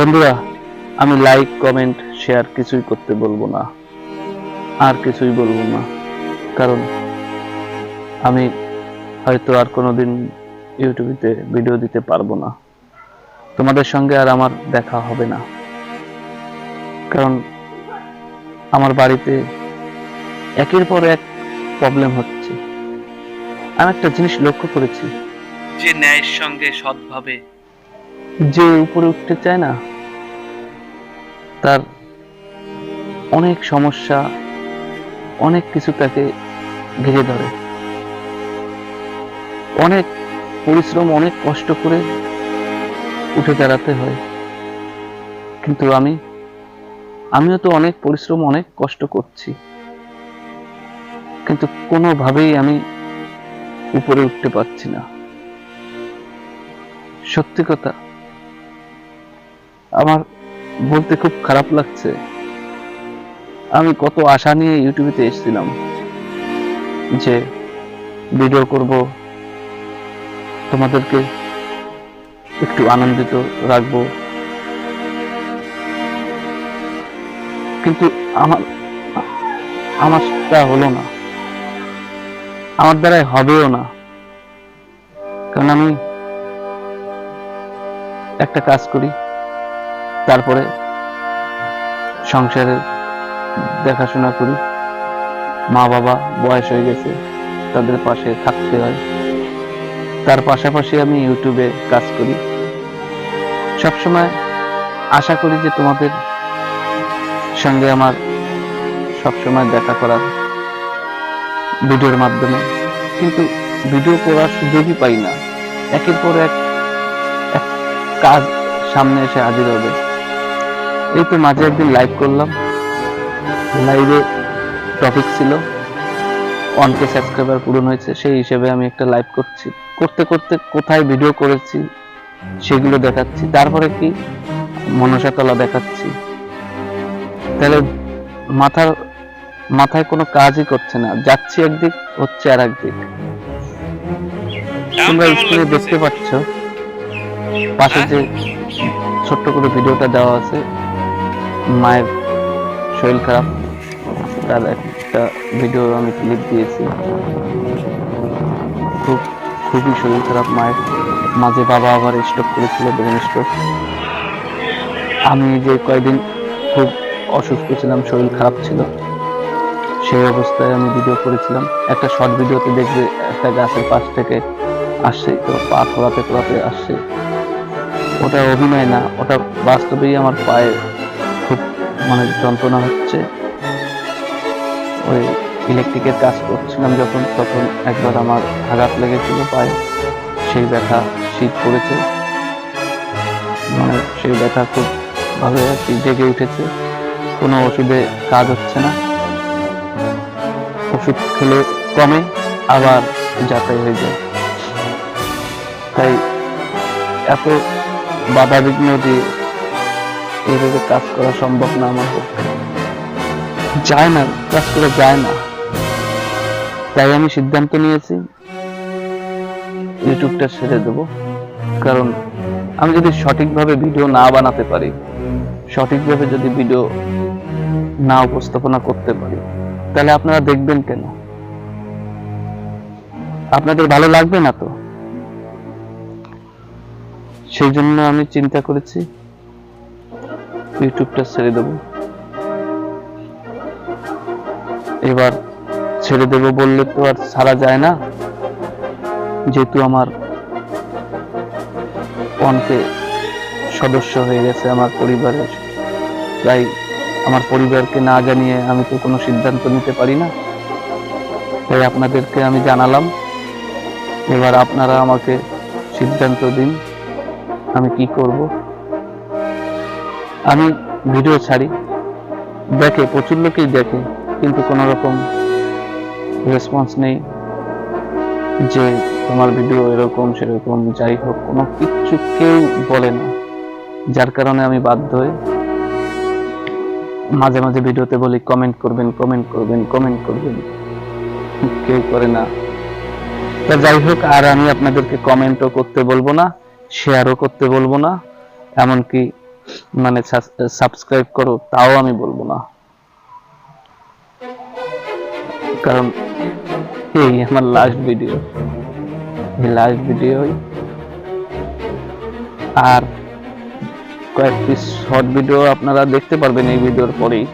বন্ধুরা, আমি like comment share কিছুই করতে বলব না। আর কিছুই বলব না। কারণ আমি হয়তো আর কোনোদিন ইউটিউবেতে ভিডিও দিতে পারব না। তোমাদের সঙ্গে আর আমার দেখা হবে না। কারণ আমার বাড়িতে একের পর এক প্রবলেম হচ্ছে। আমি একটা জিনিস লক্ষ্য করেছি। যে ন্যায়ের সঙ্গে সৎভাবে যে উপরে উঠতে চায় না, তার অনেক সমস্যা, অনেক কিছু তাকে ঘিরে ধরে। অনেক পরিশ্রম, অনেক কষ্ট করে উঠে দাঁড়াতে হয়। কিন্তু আমি, আমিও তো অনেক পরিশ্রম, অনেক কষ্ট করছি। কিন্তু কোনোভাবেই আমি উপরে উঠতে পারছি না। সত্যি কথা আমার বলতে খুব খারাপ লাগছে। আমি কত আশা নিয়ে ইউটিউবেতে এসেছিলাম যে ভিডিও করব, তোমাদেরকে একটু আনন্দিত রাখব। কিন্তু আমার আমার তা হলো না। আমার দ্বারাই হবেও না। কারণ আমি একটা কাজ করি। তারপরে সংসারের দেখাশোনা করি। মা বাবা বয়স হয়ে গেছে, তাদের পাশে থাকতে হয়। তার পাশাপাশি আমি ইউটিউবে কাজ করি। সবসময় আশা করি যে তোমাদের সঙ্গে আমার সবসময় দেখা করার ভিডিওর মাধ্যমে। কিন্তু ভিডিও করার সুযোগই পাই না। একের পর এক কাজ সামনে এসে হাজির হবে। এই তো মাঝে একদিন লাইভ করলাম। লাইভে টপিক ছিল অনকে সাবস্ক্রাইবার পূরণ হয়েছে সেই হিসেবে আমি একটা লাইভ করছি। করতে করতে কোথায় ভিডিও করেছি সেগুলো দেখাচ্ছি। তারপরে কি মনসাতলা দেখাচ্ছি। তাহলে মাথার মাথায় কোনো কাজই করছে না। যাচ্ছি একদিক হচ্ছে আর একদিক তোমরা স্ক্রিনে দেখতে পাচ্ছ পাশে যে ছোট্ট করে ভিডিওটা দেওয়া আছে। মায়ের শরীর খারাপ, তার একটা ভিডিও আমি ক্লিপ দিয়েছি। খুব, খুবই শরীর খারাপ মায়ের। মাঝে বাবা আবার স্ট্রোক করেছিল ব্রেন স্ট্রোক আমি যে কয়দিন খুব অসুস্থ ছিলাম, শরীর খারাপ ছিল, সেই অবস্থায় আমি ভিডিও করেছিলাম। একটা শর্ট ভিডিওতে দেখবে একটা গাছের পাশ থেকে আসছে, তো পা খোলাতে খোলাতে আসছে। ওটা অভিনয় না, ওটা বাস্তবেই আমার পায়ে খুব মানে যন্ত্রণা হচ্ছে। ওই ইলেকট্রিকের কাজ করছিলাম যখন, তখন একবার আমার আঘাত লেগেছিল পায়ে। সেই ব্যথা শীত পড়েছে। মানে সেই ব্যথা খুব কি জেগে উঠেছে। কোনো ওষুধে কাজ হচ্ছে না। ওষুধ খেলে কমে, আবার যাতাই হয়ে যায়। তাই এত বাধা বিঘ্ন দিয়ে এইভাবে কাজ করা সম্ভব না আমার পক্ষে। যায় না, কাজ করে যায় না। তাই আমি সিদ্ধান্ত নিয়েছি, ইউটিউবটা ছেড়ে দেব। কারণ আমি যদি সঠিকভাবে ভিডিও না বানাতে পারি, সঠিকভাবে যদি ভিডিও না উপস্থাপনা করতে পারি, তাহলে আপনারা দেখবেন কেন? আপনাদের ভালো লাগবে না তো? সেই জন্য আমি চিন্তা করেছি, ইউটিউবটা ছেড়ে দেব। এবার ছেড়ে দেব বললে তো আর ছাড়া যায় না, যেহেতু আমার অনেকে সদস্য হয়ে গেছে আমার পরিবারের। তাই আমার পরিবারকে না জানিয়ে আমি তো কোনো সিদ্ধান্ত নিতে পারি না। তাই আপনাদেরকে আমি জানালাম, এবার আপনারা আমাকে সিদ্ধান্ত দিন। আমি কি করব? আমি ভিডিও ছাড়ি, দেখে, প্রচুর লোকেই দেখে, কিন্তু কোনো রকম রেসপন্স নেই যে তোমার ভিডিও এরকম, সেরকম, যাই হোক, কোনো কিচ্ছু কেউ বলে না। যার কারণে আমি বাধ্য হই। মাঝে মাঝে ভিডিওতে বলি কমেন্ট করবেন কমেন্ট করবেন কমেন্ট করবেন। কেউ করে না। তা যাই হোক, আর আমি আপনাদেরকে কমেন্টও করতে বলব না। শেয়ারও করতে বলব না, এমনকি মানে সাবস্ক্রাইব করো, তাও আমি বলব না। কারণ এই আমার লাস্ট ভিডিও এই লাস্ট ভিডিওই আর কয়েকটি শর্ট ভিডিও আপনারা দেখতে পারবেন এই ভিডিওর পরেই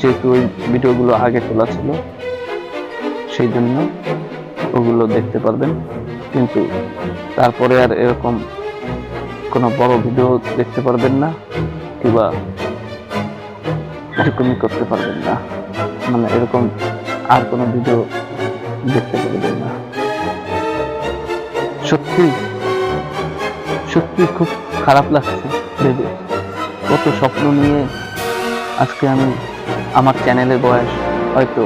যেহেতু ওই ভিডিওগুলো আগে তোলা ছিল, সেই জন্য ওগুলো দেখতে পারবেন। কিন্তু তারপরে আর এরকম কোনো বড় ভিডিও দেখতে পারবেন না কিংবা এরকমই করতে পারবেন না। মানে এরকম আর কোনো ভিডিও দেখতে পারবেন না। সত্যি সত্যি খুব খারাপ লাগছে ভেবে। কত স্বপ্ন নিয়ে আজকে আমি আমার চ্যানেলের বয়স হয়তো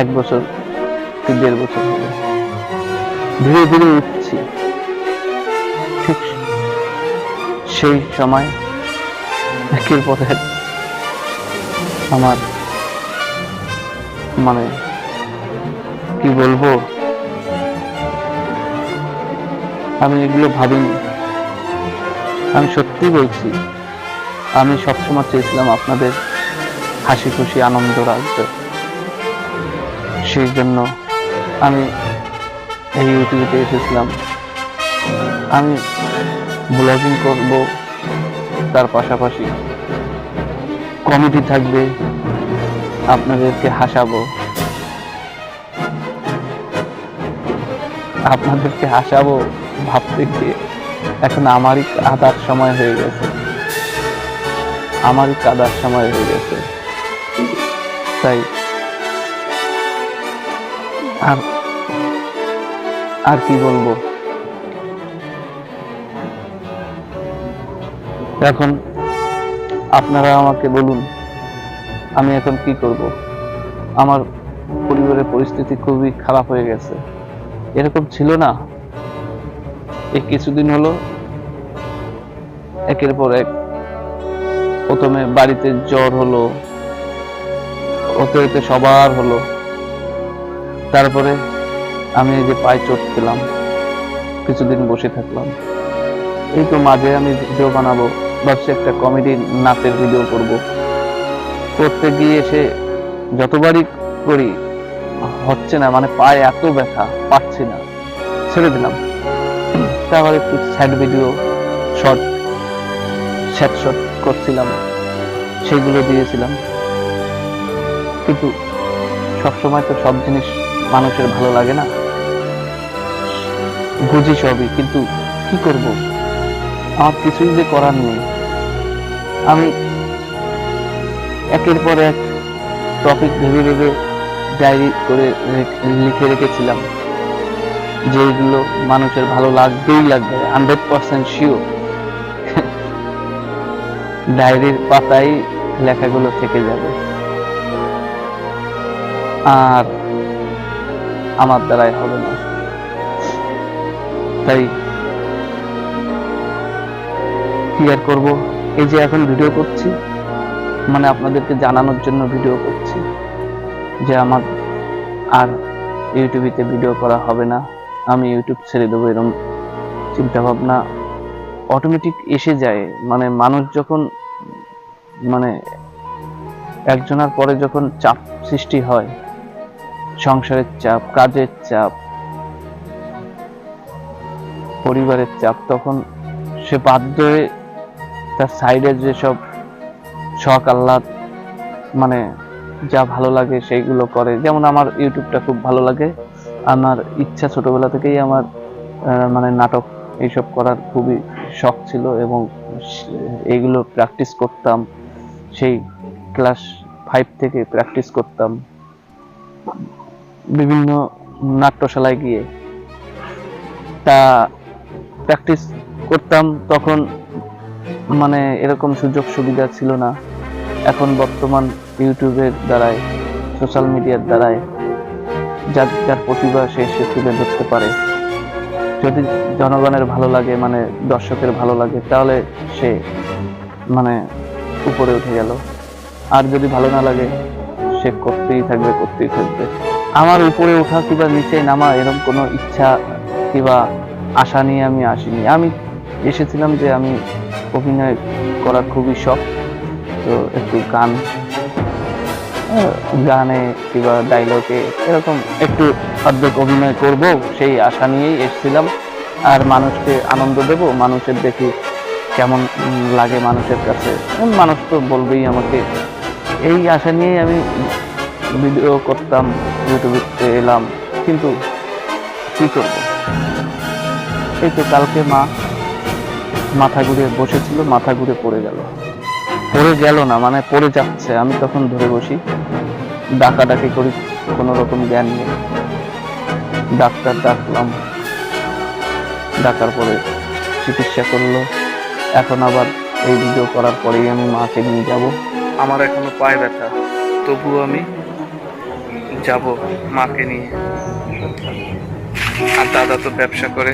এক বছর কি দেড় বছর হবে। ধীরে ধীরে উঠছি। ঠিক সেই সময় একের পর এক আমার মানে কি বলব? আমি এগুলো ভাবিনি। আমি সত্যি বলছি, আমি সবসময় চেয়েছিলাম আপনাদের হাসি খুশি, আনন্দ রাখতে সেই জন্য আমি এই ইউটিউবে এসেছিলাম। আমি ব্লগিং করব, তার পাশাপাশি কমেডি থাকবে, আপনাদেরকে হাসাবো। আপনাদেরকে হাসাবো ভাবতে গিয়ে। এখন আমারই কাদার সময় হয়ে গেছে। আমারই কাদার সময় হয়ে গেছে। তাই আর আর কি বলব? এখন আপনারা আমাকে বলুন, আমি এখন কি করব? আমার পরিবারের পরিস্থিতি খুবই খারাপ হয়ে গেছে। এরকম ছিল না। এই কিছুদিন হলো, একের পর এক প্রথমে বাড়িতে জ্বর হলো ওতে ওতে সবার হলো, তারপরে আমি এই যে পায়ে চোট পেলাম কিছুদিন বসে থাকলাম। এই তো মাঝে আমি ভিডিও বানাবো, ভাবছি একটা কমেডি নাচের ভিডিও করব। করতে গিয়ে এসে যতবারই করি, হচ্ছে না মানে পায়ে এত ব্যথা, পাচ্ছি না। ছেড়ে দিলাম। তারপর একটু sad video short sad short করছিলাম, সেগুলো দিয়েছিলাম। কিন্তু সবসময় তো সব জিনিস মানুষের ভালো লাগে না। বুঝি সবই, কিন্তু কি করব? আমার কিছুই যে করার নেই। আমি একের পর এক টপিক ভেবে ভেবে ডায়েরি করে লিখে রেখেছিলাম যেগুলো মানুষের ভালো লাগবেই লাগবে হান্ড্রেড পার্সেন্ট শিওর ডায়েরির পাতায় লেখাগুলো থেকে যাবে। আর আমার দ্বারাই হবে না। তাই কি আর করব? এই যে এখন ভিডিও করছি মানে আপনাদেরকে জানানোর জন্য ভিডিও করছি যে আমার আর ইউটিউবিতে ভিডিও করা হবে না। আমি ইউটিউব ছেড়ে দেবো এরকম চিন্তা ভাবনা অটোমেটিক এসে যায়। মানে মানুষ যখন মানে একজনের পরে যখন চাপ সৃষ্টি হয়, সংসারের চাপ, কাজের চাপ পরিবারের চাপ, তখন সে বাধ্য হয়ে তার সাইডের যেসব শখ, আহ্লাদ মানে যা ভালো লাগে সেইগুলো করে। যেমন আমার ইউটিউবটা খুব ভালো লাগে। আমার ইচ্ছা ছোটবেলা থেকেই আমার মানে নাটক এইসব করার খুবই শখ ছিল এবং এইগুলো প্র্যাকটিস করতাম। সেই ক্লাস ফাইভ থেকে প্র্যাকটিস করতাম। বিভিন্ন নাট্যশালায় গিয়ে। তা প্র্যাকটিস করতাম, তখন মানে এরকম সুযোগ সুবিধা ছিল না। এখন বর্তমান ইউটিউবের দ্বারায় সোশ্যাল মিডিয়ার দ্বারায় যার যার প্রতিভা সে সে তুলে ধরতে পারে। যদি জনগণের ভালো লাগে মানে দর্শকের ভালো লাগে, তাহলে সে মানে উপরে উঠে গেল। আর যদি ভালো না লাগে, সে করতেই থাকবে করতেই থাকবে। আমার উপরে ওঠা কিংবা নিচে নামা এরকম কোনো ইচ্ছা কিংবা আশা নিয়ে আমি আসিনি। আমি এসেছিলাম যে আমি অভিনয় করার খুবই শখ। তো একটু গান গানে কিংবা ডায়লগে এরকম একটু অর্ধেক অভিনয় করব, সেই আশা নিয়েই এসেছিলাম। আর মানুষকে আনন্দ দেব, মানুষের দেখি কেমন লাগে মানুষের কাছে। মানুষ তো বলবেই আমাকে। এই আশা নিয়েই আমি ভিডিও করতাম, ইউটিউবে এলাম, কিন্তু কি করব? এই তো কালকে মা মাথা ঘুরে বসেছিল, মাথা ঘুরে পড়ে গেল। পড়ে গেল না মানে পড়ে যাচ্ছে। আমি তখন ধরে বসি ডাকাডাকি করি, কোনো রকম জ্ঞান নেই। ডাক্তার ডাকলাম। ডাকার পরে চিকিৎসা করল। এখন আবার এই ভিডিও করার পরেই আমি মাকে নিয়ে যাব। আমার এখনও পায়ে ব্যথা। তবুও আমি যাব মাকে নিয়ে। আর দাদা তো ব্যবসা করে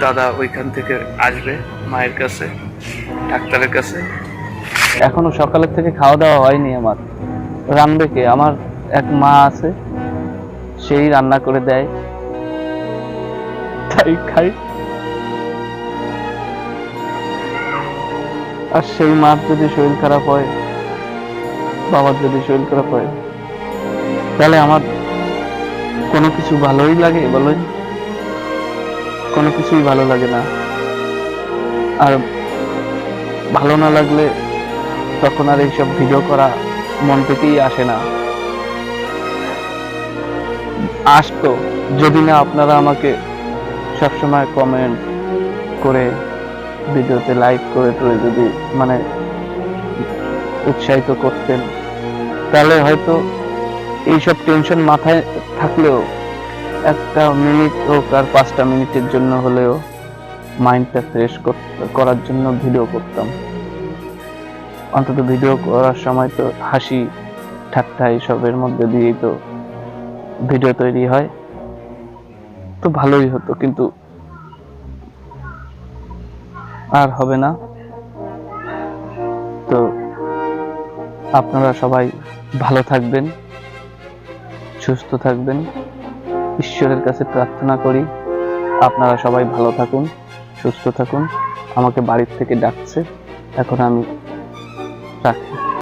দাদা ওইখান থেকে আসবে, মায়ের কাছে, ডাক্তারের কাছে। এখনও সকালের থেকে খাওয়া দাওয়া হয়নি আমার। রান্না কে? আমার এক মা আছে, সেই রান্না করে দেয়। তাই খাই। আর সেই মার যদি শরীর খারাপ হয়, বাবার যদি শরীর খারাপ হয়, তাহলে আমার কোনো কিছু ভালোই লাগে বলোই কোনো কিছুই ভালো লাগে না। আর ভালো না লাগলে তখন আর এইসব ভিডিও করা মন থেকেই আসে না। আসতো, যদি না আপনারা আমাকে সবসময় কমেন্ট করে ভিডিওতে লাইক করে টরে যদি মানে উৎসাহিত করতেন। তাহলে হয়তো এইসব টেনশন মাথায় থাকলেও একটা মিনিট হোক আর পাঁচটা মিনিটের জন্য হলেও মাইন্ডটা ফ্রেশ করার জন্য ভিডিও করতাম। অন্তত ভিডিও করার সময় তো হাসি, ঠাট্টা এইসবের মধ্যে দিয়েই তো ভিডিও তৈরি হয়। তো ভালোই হতো, কিন্তু আর হবে না। তো আপনারা সবাই ভালো থাকবেন, সুস্থ থাকবেন। ঈশ্বরের কাছে প্রার্থনা করি। আপনারা সবাই ভালো থাকুন, সুস্থ থাকুন। আমাকে বাড়ির থেকে ডাকছে। এখন আমি